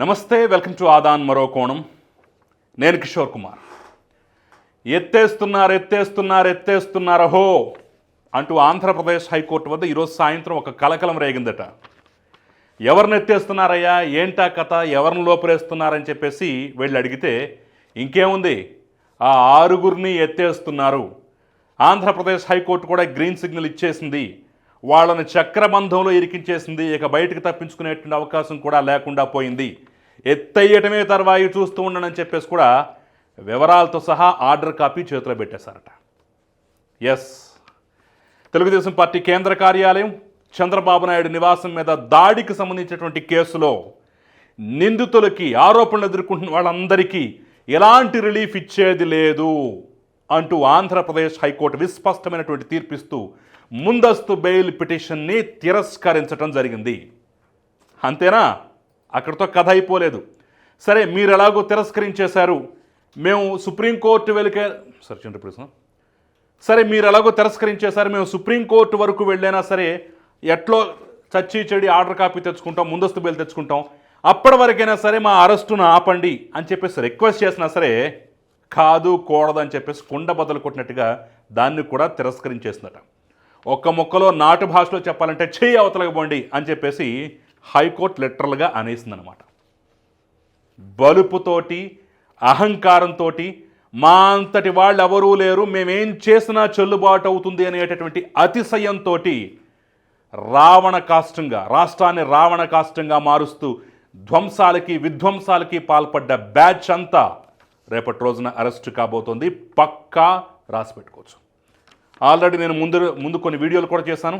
నమస్తే welcome to Aadan మరో కోణం. నేను కిషోర్ కుమార్. ఎత్తేస్తున్నారు ఎత్తేస్తున్నారు ఎత్తేస్తున్నారు హో అంటూ ఆంధ్రప్రదేశ్ హైకోర్టు వద్ద ఈరోజు సాయంత్రం ఒక కలకలం రేగిందట. ఎవరిని ఎత్తేస్తున్నారయ్యా? ఏంటా కథ? ఎవరిని లోపలేస్తున్నారని చెప్పేసి వెళ్ళి అడిగితే ఇంకేముంది? ఆ ఆరుగురిని ఎత్తేస్తున్నారు. ఆంధ్రప్రదేశ్ హైకోర్టు కూడా గ్రీన్ సిగ్నల్ ఇచ్చేసింది. వాళ్ళని చక్రబంధంలో ఇరికించేసింది. ఇక బయటకు తప్పించుకునేటువంటి అవకాశం కూడా లేకుండా పోయింది. ఎత్తయ్యటమే తర్వాయి చూస్తూ ఉండనని చెప్పేసి కూడా వివరాలతో సహా ఆర్డర్ కాపీ చేతిలో పెట్టేశారట. ఎస్ తెలుగుదేశం పార్టీ కేంద్ర కార్యాలయం చంద్రబాబు నాయుడు నివాసం మీద దాడికి సంబంధించినటువంటి కేసులో నిందితులకి ఆరోపణలు ఎదుర్కొంటున్న వాళ్ళందరికీ ఎలాంటి రిలీఫ్ ఇచ్చేది లేదు. అంటూ ఆంధ్రప్రదేశ్ హైకోర్టు విస్పష్టమైనటువంటి తీర్పిస్తూ ముందస్తు బెయిల్ పిటిషన్ని తిరస్కరించడం జరిగింది. అంతేనా? అక్కడితో కథ అయిపోలేదు. సరే మీరు ఎలాగో తిరస్కరించేశారు. మేము సుప్రీంకోర్టు వెలికే సరే చింత ప్రశ్న. సరే మీరు ఎలాగో తిరస్కరించేశారు. మేము సుప్రీంకోర్టు వరకు వెళ్ళైనా సరే ఎట్లో చచ్చి చెడి ఆర్డర్ కాపీ తెచ్చుకుంటాం ముందస్తు బెయిల్ తెచ్చుకుంటాం. అప్పటి వరకైనా సరే మా అరెస్టును ఆపండి అని చెప్పేసి రిక్వెస్ట్ చేసినా సరే కాదు కూడదు అని చెప్పేసి కుండ బద్దలు కొట్టినట్టుగా దాన్ని కూడా తిరస్కరించేసిందట. ఒక్క మొక్కలో నాటు భాషలో చెప్పాలంటే చెయ్యి అవతలకపోండి అని చెప్పేసి హైకోర్టు లిటరల్గా అనేసిందనమాట బలుపుతోటి అహంకారంతో మా అంతటి వాళ్ళు ఎవరూ లేరు మేమేం చేసినా చెల్లుబాటు అవుతుంది అనేటటువంటి అతిశయంతో రావణ కాష్టంగా రాష్ట్రాన్ని రావణ కాష్టంగా మారుస్తూ ధ్వంసాలకి విధ్వంసాలకి పాల్పడ్డ బ్యాచ్ అంతా రేపటి రోజున అరెస్ట్ కాబోతోంది. పక్కా రాసి పెట్టుకోవచ్చు. ఆల్రెడీ నేను ముందు ముందు కొన్ని వీడియోలు కూడా చేశాను.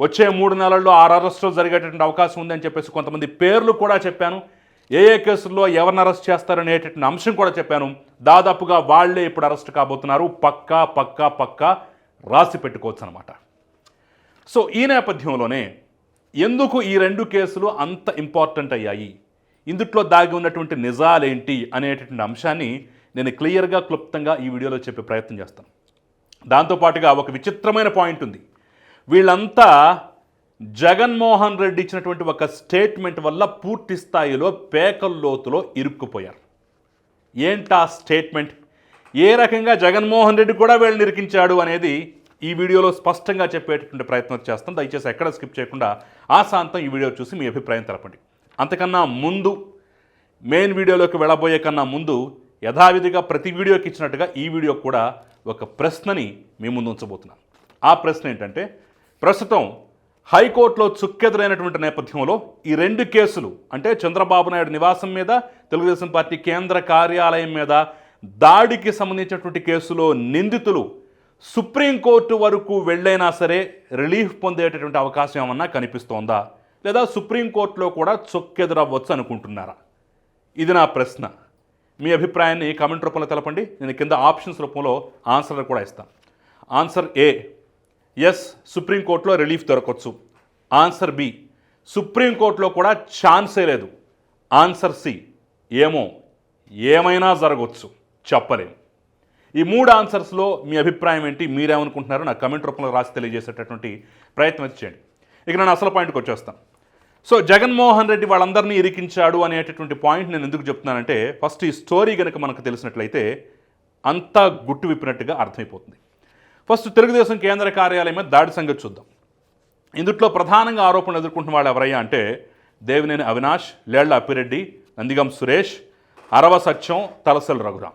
వచ్చే మూడు నెలల్లో ఆరు అరెస్టులు జరిగేటటువంటి అవకాశం ఉంది అని చెప్పేసి కొంతమంది పేర్లు కూడా చెప్పాను. ఏ ఏ కేసుల్లో ఎవరిని అరెస్ట్ చేస్తారనేటటువంటి అంశం కూడా చెప్పాను. దాదాపుగా వాళ్ళే ఇప్పుడు అరెస్ట్ కాబోతున్నారు. పక్కా పక్కా పక్కా రాసి పెట్టుకోవచ్చు అనమాట సో ఈ నేపథ్యంలోనే ఎందుకు ఈ రెండు కేసులు అంత ఇంపార్టెంట్ అయ్యాయి? ఇందుట్లో దాగి ఉన్నటువంటి నిజాలేంటి అనేటటువంటి అంశాన్ని నేను క్లియర్గా క్లుప్తంగా ఈ వీడియోలో చెప్పే ప్రయత్నం చేస్తాను దాంతోపాటుగా ఒక విచిత్రమైన పాయింట్ ఉంది. వీళ్ళంతా జగన్మోహన్ రెడ్డి ఇచ్చినటువంటి ఒక స్టేట్మెంట్ వల్ల పూర్తి స్థాయిలో పేకల్లోతులో ఇరుక్కుపోయారు. ఏంటా స్టేట్మెంట్? ఏ రకంగా జగన్మోహన్ రెడ్డి కూడా వీళ్ళని ఇరికించాడు అనేది ఈ వీడియోలో స్పష్టంగా చెప్పేటటువంటి ప్రయత్నం చేస్తాం. దయచేసి ఎక్కడ స్కిప్ చేయకుండా ఆ సాంతం ఈ వీడియో చూసి మీ అభిప్రాయం తెలపండి. అంతకన్నా ముందు మెయిన్ వీడియోలోకి వెళ్ళబోయే కన్నా ముందు యథావిధిగా ప్రతి వీడియోకి ఇచ్చినట్టుగా ఈ వీడియో కూడా ఒక ప్రశ్నని మీ ముందు ఉంచబోతున్నాను. ఆ ప్రశ్న ఏంటంటే ప్రస్తుతం హైకోర్టులో చుక్కెదురైనటువంటి నేపథ్యంలో ఈ రెండు కేసులు అంటే చంద్రబాబు నాయుడు నివాసం మీద తెలుగుదేశం పార్టీ కేంద్ర కార్యాలయం మీద దాడికి సంబంధించినటువంటి కేసులో నిందితులు సుప్రీంకోర్టు వరకు వెళ్ళైనా సరే రిలీఫ్ పొందేటటువంటి అవకాశం ఏమన్నా కనిపిస్తోందా? లేదా సుప్రీంకోర్టులో కూడా చొక్కెదురవ్వచ్చు అనుకుంటున్నారా? ఇది నా ప్రశ్న. మీ అభిప్రాయాన్ని కామెంట్ రూపంలో తెలపండి. నేను కింద ఆప్షన్స్ రూపంలో ఆన్సర్ కూడా ఇస్తాను. ఆన్సర్ ఏ ఎస్ సుప్రీంకోర్టులో రిలీఫ్ దొరకవచ్చు ఆన్సర్ బి సుప్రీంకోర్టులో కూడా ఛాన్సే లేదు. ఆన్సర్ సి ఏమో ఏమైనా జరగవచ్చు చెప్పలేము ఈ మూడు ఆన్సర్స్లో మీ అభిప్రాయం ఏంటి? మీరేమనుకుంటున్నారో నాకు కమెంట్ రూపంలో రాసి తెలియజేసేటటువంటి ప్రయత్నం చేయండి. ఇక నేను అసలు పాయింట్కి వచ్చేస్తాను. సో జగన్మోహన్ రెడ్డి వాళ్ళందరినీ ఇరికించాడు అనేటటువంటి పాయింట్ నేను ఎందుకు చెప్తున్నానంటే ఫస్ట్ ఈ స్టోరీ కనుక మనకు తెలిసినట్లయితే అంతా గుట్టు విప్పినట్టుగా అర్థమైపోతుంది. ఫస్ట్ తెలుగుదేశం కేంద్ర కార్యాలయం మీద దాడి సంగతి చూద్దాం. ఇందుట్లో ప్రధానంగా ఆరోపణలు ఎదుర్కొంటున్న వాళ్ళు ఎవరయ్యా అంటే దేవినేని అవినాష్ లేళ్ళ అప్పిరెడ్డి నందిగం సురేష్ అరవ సత్యం తలసల్ రఘురాం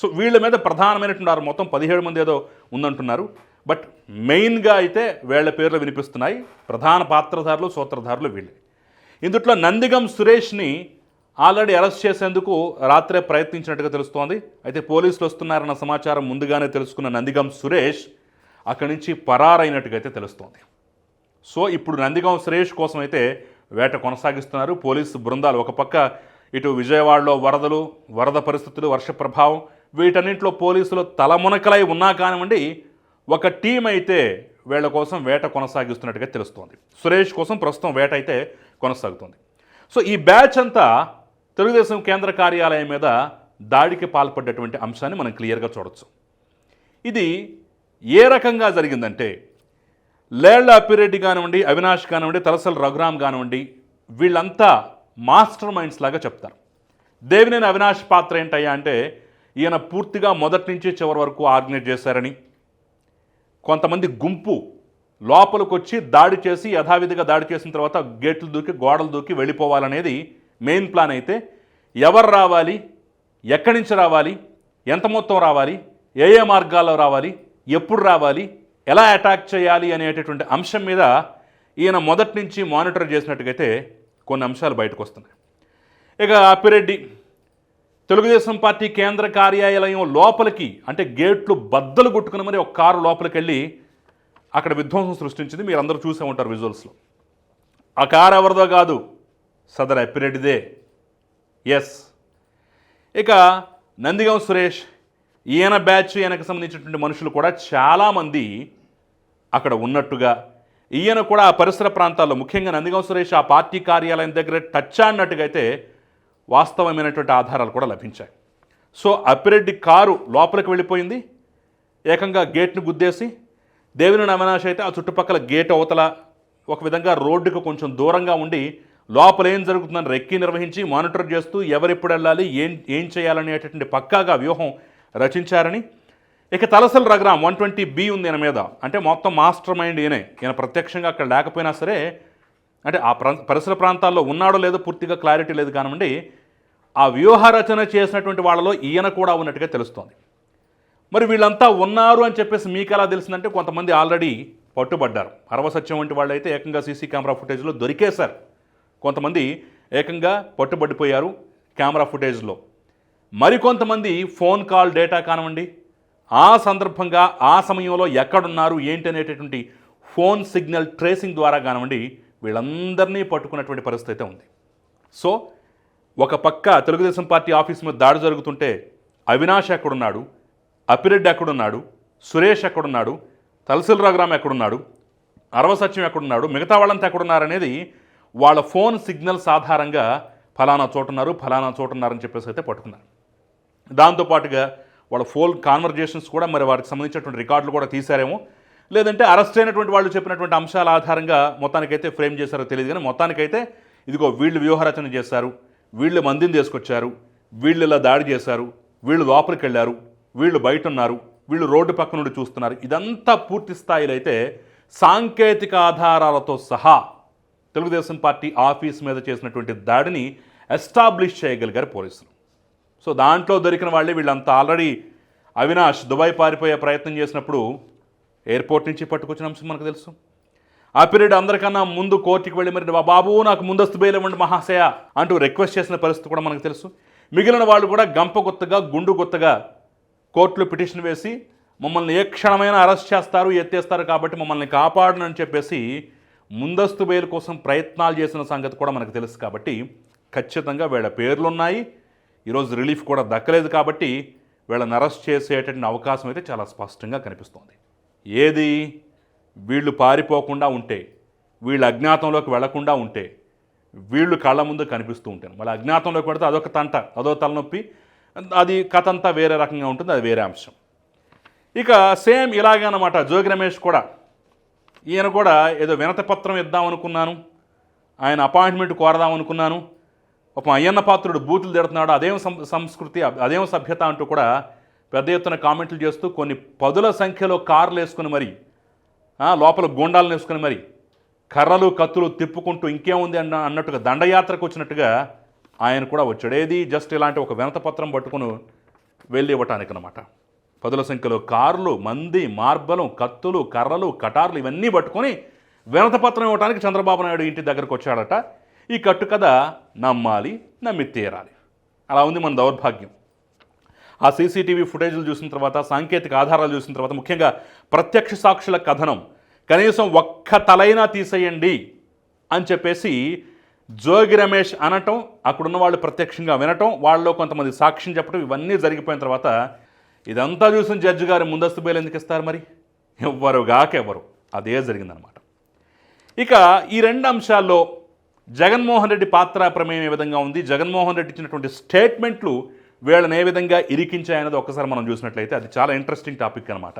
సో వీళ్ళ మీద ప్రధానమైనటువంటి వారు మొత్తం పదిహేడు మంది ఏదో ఉందంటున్నారు. బట్ మెయిన్గా అయితే వీళ్ళ పేర్లు వినిపిస్తున్నాయి. ప్రధాన పాత్రధారులు సూత్రధారులు వీళ్ళే. ఇందుట్లో నందిగం సురేష్ని ఆల్రెడీ అరెస్ట్ చేసేందుకు రాత్రే ప్రయత్నించినట్టుగా తెలుస్తోంది. అయితే పోలీసులు వస్తున్నారన్న సమాచారం ముందుగానే తెలుసుకున్న నందిగం సురేష్ అక్కడి నుంచి పరారైనట్టుగా అయితే తెలుస్తోంది. సో ఇప్పుడు నందిగం సురేష్ కోసం అయితే వేట కొనసాగిస్తున్నారు. పోలీసు బృందాలు ఒక పక్క ఇటు విజయవాడలో వరదలు వరద పరిస్థితులు వర్ష ప్రభావం వీటన్నింటిలో పోలీసులు తలమునకలై ఉన్నా కానివ్వండి ఒక టీం అయితే వీళ్ళ కోసం వేట కొనసాగిస్తున్నట్టుగా తెలుస్తోంది. సురేష్ కోసం ప్రస్తుతం వేట అయితే కొనసాగుతోంది. సో ఈ బ్యాచ్ అంతా తెలుగుదేశం కేంద్ర కార్యాలయం మీద దాడికి పాల్పడ్డటువంటి అంశాన్ని మనం క్లియర్గా చూడొచ్చు. ఇది ఏ రకంగా జరిగిందంటే లేళ్ళ అప్పిరెడ్డి కానివ్వండి అవినాష్ కానివ్వండి తలసల రఘురామ్ కానివ్వండి వీళ్ళంతా మాస్టర్ మైండ్స్ లాగా చెప్తారు. దేవినేని అవినాష్ పాత్ర ఏంటయ్యా అంటే ఈయన పూర్తిగా మొదటి నుంచి చివరి వరకు ఆర్గనైజ్ చేశారని కొంతమంది గుంపు లోపలికి వచ్చి దాడి చేసి యథావిధిగా దాడి చేసిన తర్వాత గేట్లు దూకి గోడలు దూకి వెళ్ళిపోవాలనేది మెయిన్ ప్లాన్ అయితే ఎవరు రావాలి ఎక్కడి నుంచి రావాలి ఎంత మొత్తం రావాలి ఏ ఏ మార్గాల్లో రావాలి ఎప్పుడు రావాలి ఎలా అటాక్ చేయాలి అనేటటువంటి అంశం మీద ఈయన మొదటి నుంచి మానిటర్ చేసినట్టుగైతే కొన్ని అంశాలు బయటకు వస్తున్నాయి. ఇక అప్పిరెడ్డి తెలుగుదేశం పార్టీ కేంద్ర కార్యాలయం లోపలికి అంటే గేట్లు బద్దలు కొట్టుకుని మరి ఒక కారు లోపలికి వెళ్ళి అక్కడ విధ్వంసం సృష్టించింది. మీరు అందరూ చూసే ఉంటారు విజువల్స్లో ఆ కారు ఎవరిదో కాదు సదర్ అప్పిరెడ్డిదే. ఎస్ ఇక నందిగం సురేష్ ఈయన బ్యాచ్ ఈయనకు సంబంధించినటువంటి మనుషులు కూడా చాలామంది అక్కడ ఉన్నట్టుగా ఈయన కూడా ఆ పరిసర ప్రాంతాల్లో ముఖ్యంగా నందిగం సురేష్ ఆ పార్టీ కార్యాలయం దగ్గర టచ్ అన్నట్టుగా అయితే వాస్తవమైనటువంటి ఆధారాలు కూడా లభించాయి. సో అప్పిరెడ్డి కారు లోపలికి వెళ్ళిపోయింది. ఏకంగా గేట్ను గుద్దేసి దేవిని అవినాష్ అయితే ఆ చుట్టుపక్కల గేట్ అవతల ఒక విధంగా రోడ్డుకు కొంచెం దూరంగా ఉండి లోపల ఏం జరుగుతుందని రెక్కి నిర్వహించి మానిటర్ చేస్తూ ఎవరెప్పుడు వెళ్ళాలి ఏం ఏం చేయాలనేటటువంటి పక్కాగా వ్యూహం రచించారని. ఇక Talasila Raghuram one twenty B ఉంది ఈయన మీద. అంటే మొత్తం మాస్టర్ మైండ్ ఈయనే. ఈయన ప్రత్యక్షంగా అక్కడ లేకపోయినా సరే అంటే ఆ ప్ర పరిసర ప్రాంతాల్లో ఉన్నాడో లేదో పూర్తిగా క్లారిటీ లేదు కానివ్వండి ఆ వ్యూహ రచన చేసినటువంటి వాళ్ళలో ఈయన కూడా ఉన్నట్టుగా తెలుస్తోంది. మరి వీళ్ళంతా ఉన్నారు అని చెప్పేసి మీకు ఎలా తెలిసిందంటే కొంతమంది ఆల్రెడీ పట్టుబడ్డారు. అరవసత్యం వంటి వాళ్ళు అయితే ఏకంగా సీసీ కెమెరా ఫుటేజ్లో దొరికేశారు. కొంతమంది ఏకంగా పట్టుబడిపోయారు కెమెరా ఫుటేజ్లో. మరికొంతమంది ఫోన్ కాల్ డేటా కానివ్వండి ఆ సందర్భంగా ఆ సమయంలో ఎక్కడున్నారు ఏంటి అనేటటువంటి ఫోన్ సిగ్నల్ ట్రేసింగ్ ద్వారా కానివ్వండి వీళ్ళందరినీ పట్టుకున్నటువంటి పరిస్థితి అయితే ఉంది. సో ఒక పక్క తెలుగుదేశం పార్టీ ఆఫీస్ మీద దాడి జరుగుతుంటే అవినాష్ ఎక్కడున్నాడు అపిరెడ్డి ఎక్కడున్నాడు సురేష్ ఎక్కడున్నాడు తలసిల్ రఘురామ్ ఎక్కడున్నాడు అరవసత్యం ఎక్కడున్నాడు మిగతా వాళ్ళంతా ఎక్కడున్నారనేది వాళ్ళ ఫోన్ సిగ్నల్స్ ఆధారంగా ఫలానా చోటున్నారు ఫలానా చోటున్నారని చెప్పేసి అయితే పట్టుకున్నారు. దాంతోపాటుగా వాళ్ళ ఫోన్ కాన్వర్జేషన్స్ కూడా మరి వారికి సంబంధించినటువంటి రికార్డులు కూడా తీశారేమో. లేదంటే అరెస్ట్ అయినటువంటి వాళ్ళు చెప్పినటువంటి అంశాల ఆధారంగా మొత్తానికైతే ఫ్రేమ్ చేశారో తెలియదు కానీ మొత్తానికైతే ఇదిగో వీళ్ళు వ్యూహరచన చేశారు వీళ్ళు మందిని తీసుకొచ్చారు వీళ్ళు ఇలా దాడి చేశారు వీళ్ళు లోపలికి వెళ్ళారు వీళ్ళు బయట ఉన్నారు వీళ్ళు రోడ్డు పక్క నుండి చూస్తున్నారు. ఇదంతా పూర్తి స్థాయిలో అయితే సాంకేతిక ఆధారాలతో సహా తెలుగుదేశం పార్టీ ఆఫీస్ మీద చేసినటువంటి దాడిని ఎస్టాబ్లిష్ చేయగలిగారు పోలీసులు. సో దాంట్లో దొరికిన వాళ్ళే వీళ్ళంతా ఆల్రెడీ అవినాష్ దుబాయ్ పారిపోయే ప్రయత్నం చేసినప్పుడు ఎయిర్పోర్ట్ నుంచి పట్టుకొచ్చిన అంశం మనకు తెలుసు. ఆ పీరియడ్ అందరికన్నా ముందు కోర్టుకి వెళ్ళి మరి "బా- బాబు నాకు ముందస్తు బెయిల్ ఇవ్వండి మహాశయ అంటూ రిక్వెస్ట్ చేసిన పరిస్థితి కూడా మనకు తెలుసు. మిగిలిన వాళ్ళు కూడా గంప గుత్తగా గుండు గుత్తగా కోర్టులో పిటిషన్ వేసి మమ్మల్ని ఏ క్షణమైనా అరెస్ట్ చేస్తారు ఎత్తేస్తారు కాబట్టి మమ్మల్ని కాపాడనని చెప్పేసి ముందస్తు బెయిల్ కోసం ప్రయత్నాలు చేసిన సంగతి కూడా మనకు తెలుసు కాబట్టి ఖచ్చితంగా వీళ్ళ పేర్లు ఉన్నాయి ఈరోజు రిలీఫ్ కూడా దక్కలేదు కాబట్టి వీళ్ళని అరెస్ట్ చేసేటటువంటి అవకాశం అయితే చాలా స్పష్టంగా కనిపిస్తోంది. ఏది? వీళ్ళు పారిపోకుండా ఉంటే వీళ్ళు అజ్ఞాతంలోకి వెళ్ళకుండా ఉంటే వీళ్ళు కళ్ళ ముందు కనిపిస్తూ ఉంటారు. మళ్ళీ అజ్ఞాతంలోకి పెడితే అదొక తంట అదో తలనొప్పి అది కథ అంతా వేరే రకంగా ఉంటుంది అది వేరే అంశం. ఇక సేమ్ ఇలాగే అనమాట జోగి రమేష్ కూడా. ఈయన కూడా ఏదో వినతి పత్రం ఇద్దాం అనుకున్నాను ఆయన అపాయింట్మెంట్ కోరదాం అనుకున్నాను ఒక అయ్యన్న పాత్రుడు బూతులు తిడుతున్నాడు అదేం సంస్కృతి అదేం సభ్యత అంటూ కూడా పెద్ద ఎత్తున కామెంట్లు చేస్తూ కొన్ని పదుల సంఖ్యలో కార్లు వేసుకుని మరి లోపల గుండాలను వేసుకుని మరి కర్రలు కత్తులు తిప్పుకుంటూ ఇంకేముంది అన్న అన్నట్టుగా దండయాత్రకు వచ్చినట్టుగా ఆయన కూడా వచ్చాడు. ఏది? జస్ట్ ఇలాంటి ఒక వినత పత్రం పట్టుకుని వెళ్ళి ఇవ్వటానికి అనమాట పదుల సంఖ్యలో కార్లు మంది మార్బలం కత్తులు కర్రలు కటార్లు ఇవన్నీ పట్టుకొని వినత పత్రం ఇవ్వడానికి చంద్రబాబు నాయుడు ఇంటి దగ్గరకు వచ్చాడట. ఈ కట్టు కథ నమ్మాలి నమ్మి తీరాలి. అలా ఉంది మన దౌర్భాగ్యం. ఆ సీసీటీవీ ఫుటేజ్లు చూసిన తర్వాత సాంకేతిక ఆధారాలు చూసిన తర్వాత ముఖ్యంగా ప్రత్యక్ష సాక్షుల కథనం. కనీసం ఒక్క తలైనా తీసేయండి అని చెప్పేసి జోగి రమేష్ అనటం అక్కడున్న వాళ్ళు ప్రత్యక్షంగా వినటం వాళ్ళలో కొంతమంది సాక్ష్యం చెప్పడం ఇవన్నీ జరిగిపోయిన తర్వాత ఇదంతా చూసిన జడ్జి గారు ముందస్తు బెయిల్ ఎందుకు ఇస్తారు మరి? ఎవ్వరు గాకెవ్వరు అదే జరిగిందనమాట. ఇక ఈ రెండు అంశాల్లో జగన్మోహన్ రెడ్డి పాత్ర ప్రమేయం ఏ విధంగా ఉంది? జగన్మోహన్ రెడ్డి ఇచ్చినటువంటి స్టేట్మెంట్లు వీళ్ళని ఏ విధంగా ఇరికించాయన్నది ఒక్కసారి మనం చూసినట్లయితే అది చాలా ఇంట్రెస్టింగ్ టాపిక్ అనమాట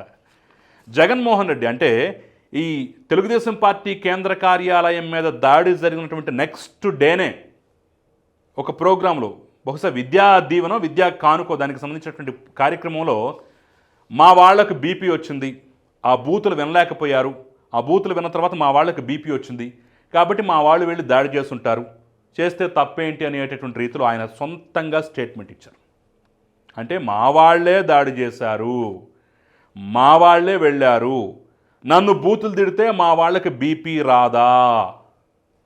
జగన్మోహన్ రెడ్డి అంటే ఈ తెలుగుదేశం పార్టీ కేంద్ర కార్యాలయం మీద దాడి జరిగినటువంటి నెక్స్ట్ డేనే ఒక ప్రోగ్రాంలో బహుశా విద్యా దీవెనో విద్యా కానుకో దానికి సంబంధించినటువంటి కార్యక్రమంలో మా వాళ్ళకు బీపీ వచ్చింది. ఆ బూతులు వినలేకపోయారు. ఆ బూతులు విన్న తర్వాత మా వాళ్ళకి బీపీ వచ్చింది. కాబట్టి మా వాళ్ళు వెళ్ళి దాడి చేస్తుంటారు. చేస్తే తప్పేంటి అనేటటువంటి రీతిలో ఆయన సొంతంగా స్టేట్మెంట్ ఇచ్చారు. అంటే మా వాళ్ళే దాడి చేశారు. మా వాళ్ళే వెళ్ళారు. నన్ను బూతులు తిడితే మా వాళ్ళకి బీపీ రాదా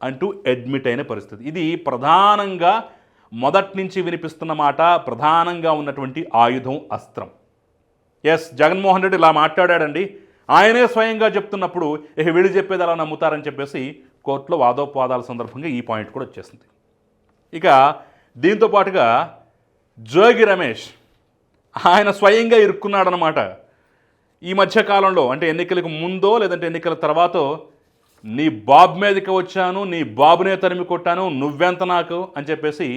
అంటూ అడ్మిట్ అయిన పరిస్థితి. ఇది ప్రధానంగా మొదటి నుంచి వినిపిస్తున్న మాట ప్రధానంగా ఉన్నటువంటి ఆయుధం అస్త్రం. ఎస్ జగన్మోహన్ రెడ్డి ఇలా మాట్లాడాడండి. ఆయనే స్వయంగా చెప్తున్నప్పుడు ఇక వీళ్ళు చెప్పేది అలా నమ్ముతారని చెప్పేసి కోర్టులో వాదోపవాదాల సందర్భంగా ఈ పాయింట్ కూడా వచ్చేసింది. ఇక దీంతో పాటుగా జోగి రమేష్ ఆయన స్వయంగా ఇరుక్కున్నాడనమాట ఈ మధ్యకాలంలో అంటే ఎన్నికలకు ముందో లేదంటే ఎన్నికల తర్వాతో నీ బాబు మీదకి వచ్చాను నీ బాబునే తరిమి కొట్టాను నువ్వెంత నాకు అని చెప్పేసి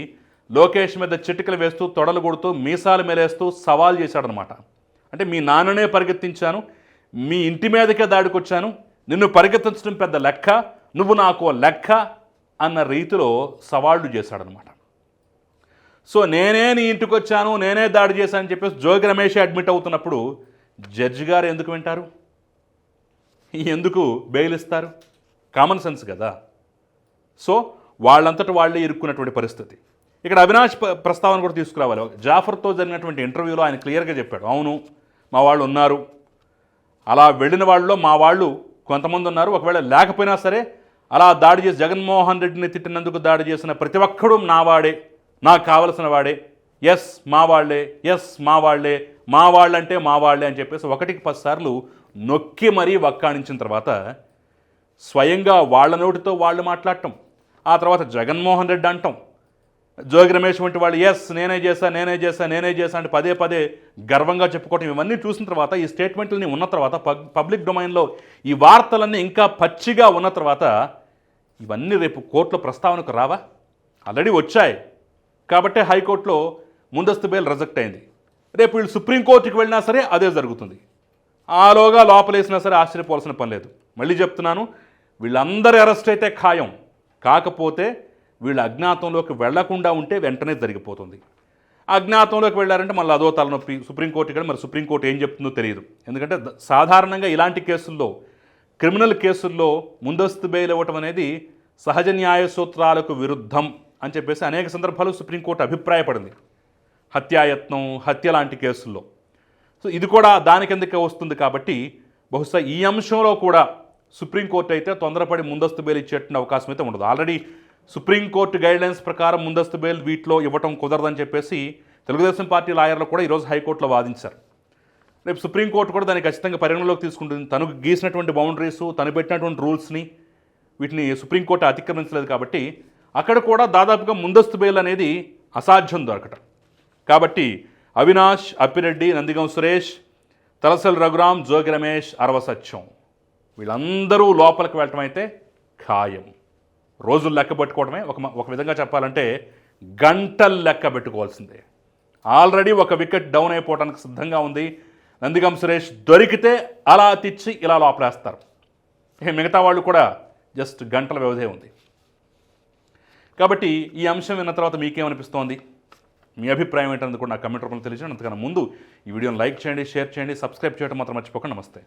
లోకేష్ మీద చిటికలు వేస్తూ తొడలు కొడుతూ మీసాలు మెలేస్తూ సవాల్ చేశాడనమాట అంటే మీ నాన్ననే పరిగెత్తించాను మీ ఇంటి మీదకే దాడికొచ్చాను నిన్ను పరిగెత్తించడం పెద్ద లెక్క నువ్వు నాకు ఓ లెక్క అన్న రీతిలో సవాళ్ళు చేశాడనమాట సో నేనే నీ ఇంటికి వచ్చాను నేనే దాడి చేశాను అని చెప్పేసి జోగి రమేష్ అడ్మిట్ అవుతున్నప్పుడు జడ్జి గారు ఎందుకు వింటారు? ఎందుకు బెయిల్ ఇస్తారు? కామన్ సెన్స్ కదా. సో వాళ్ళంతట వాళ్ళే ఇరుక్కున్నటువంటి పరిస్థితి. ఇక్కడ అవినాష్ ప్రస్తావన కూడా తీసుకురావాలి. జాఫర్తో జరిగినటువంటి ఇంటర్వ్యూలో ఆయన క్లియర్గా చెప్పాడు. అవును మా వాళ్ళు ఉన్నారు. అలా వెళ్ళిన వాళ్ళలో మా వాళ్ళు కొంతమంది ఉన్నారు. ఒకవేళ లేకపోయినా సరే అలా దాడి చేసి జగన్మోహన్ రెడ్డిని తిట్టినందుకు దాడి చేసిన ప్రతి ఒక్కడూ నావాడే. నాకు కావలసిన వాడే. ఎస్ మా వాళ్ళే. ఎస్ మా వాళ్ళే. మా వాళ్ళంటే మా వాళ్ళే అని చెప్పేసి ఒకటికి పది సార్లు నొక్కి మరీ వక్కాణించిన తర్వాత స్వయంగా వాళ్ళ నోటితో వాళ్ళు మాట్లాడటం. ఆ తర్వాత జగన్మోహన్ రెడ్డి అంటాం. జోగి రమేష్ వంటి వాళ్ళు ఎస్ నేనే చేశా నేనే చేశా నేనే చేశా అంటే పదే పదే గర్వంగా చెప్పుకోవటం. ఇవన్నీ చూసిన తర్వాత ఈ స్టేట్మెంట్లని ఉన్న తర్వాత పబ్లిక్ డొమైన్లో ఈ వార్తలన్నీ ఇంకా పచ్చిగా ఉన్న తర్వాత ఇవన్నీ రేపు కోర్టులో ప్రస్తావనకు రావా? ఆల్రెడీ వచ్చాయి. కాబట్టి హైకోర్టులో ముందస్తు బెయిల్ రిజెక్ట్ అయింది. రేపు వీళ్ళు సుప్రీంకోర్టుకి వెళ్ళినా సరే అదే జరుగుతుంది. ఆలోగా లోపలేసినా సరే ఆశ్చర్యపోవాల్సిన పని లేదు. మళ్ళీ చెప్తున్నాను వీళ్ళందరూ అరెస్ట్ అయితే ఖాయం. కాకపోతే వీళ్ళు అజ్ఞాతంలోకి వెళ్ళకుండా ఉంటే వెంటనే జరిగిపోతుంది. అజ్ఞాతంలోకి వెళ్ళారంటే మళ్ళీ అదో తలనొప్పి. సుప్రీంకోర్టు ఇక్కడ మరి సుప్రీంకోర్టు ఏం చెప్తుందో తెలియదు. ఎందుకంటే సాధారణంగా ఇలాంటి కేసుల్లో క్రిమినల్ కేసుల్లో ముందస్తు బెయిల్ ఇవ్వటం అనేది సహజ న్యాయ సూత్రాలకు విరుద్ధం. అని చెప్పేసి అనేక సందర్భాలు సుప్రీంకోర్టు అభిప్రాయపడింది. హత్యాయత్నం హత్య లాంటి కేసుల్లో. సో ఇది కూడా దాని కిందకే వస్తుంది కాబట్టి బహుశా ఈ అంశంలో కూడా సుప్రీంకోర్టు అయితే తొందరపడి ముందస్తు బెయిల్ ఇచ్చేటువంటి అవకాశం అయితే ఉండదు. ఆల్రెడీ సుప్రీంకోర్టు గైడ్లైన్స్ ప్రకారం ముందస్తు బెయిల్ వీటిలో ఇవ్వటం కుదరదని చెప్పేసి తెలుగుదేశం పార్టీ లాయర్లు కూడా ఈరోజు హైకోర్టులో వాదించారు. రేపు సుప్రీంకోర్టు కూడా దాన్ని ఖచ్చితంగా పరిగణలోకి తీసుకుంటుంది. తను గీసినటువంటి బౌండరీస్ తను పెట్టినటువంటి రూల్స్ని వీటిని సుప్రీంకోర్టు అతిక్రమించలేదు కాబట్టి అక్కడ కూడా దాదాపుగా ముందస్తు బెయిల్ అనేది అసాధ్యం దొరకటం. కాబట్టి అవినాష్ అప్పిరెడ్డి నందిగం సురేష్ తలసల్ రఘురాం జోగి రమేష్ అరవసత్యం వీళ్ళందరూ లోపలికి వెళ్ళటం అయితే ఖాయం. రోజులు లెక్క పెట్టుకోవడమే ఒక ఒక విధంగా చెప్పాలంటే గంటలు లెక్క పెట్టుకోవాల్సిందే. ఆల్రెడీ ఒక వికెట్ డౌన్ అయిపోవడానికి సిద్ధంగా ఉంది. నందిగం సురేష్ దొరికితే అలా తెచ్చి ఇలా లోపలేస్తారు. మిగతా వాళ్ళు కూడా జస్ట్ గంటల వ్యవధే ఉంది. కాబట్టి ఈ అంశం విన్న తర్వాత మీకేమనిపిస్తోంది? మీ అభిప్రాయం ఏంటన్నది కూడా నా కమెంట్ రూపంలో తెలియజేయండి. అంతకన్నా ముందు ఈ వీడియోని లైక్ చేయండి షేర్ చేయండి సబ్స్క్రైబ్ చేయడం మాత్రం మర్చిపోకండి. నమస్తే.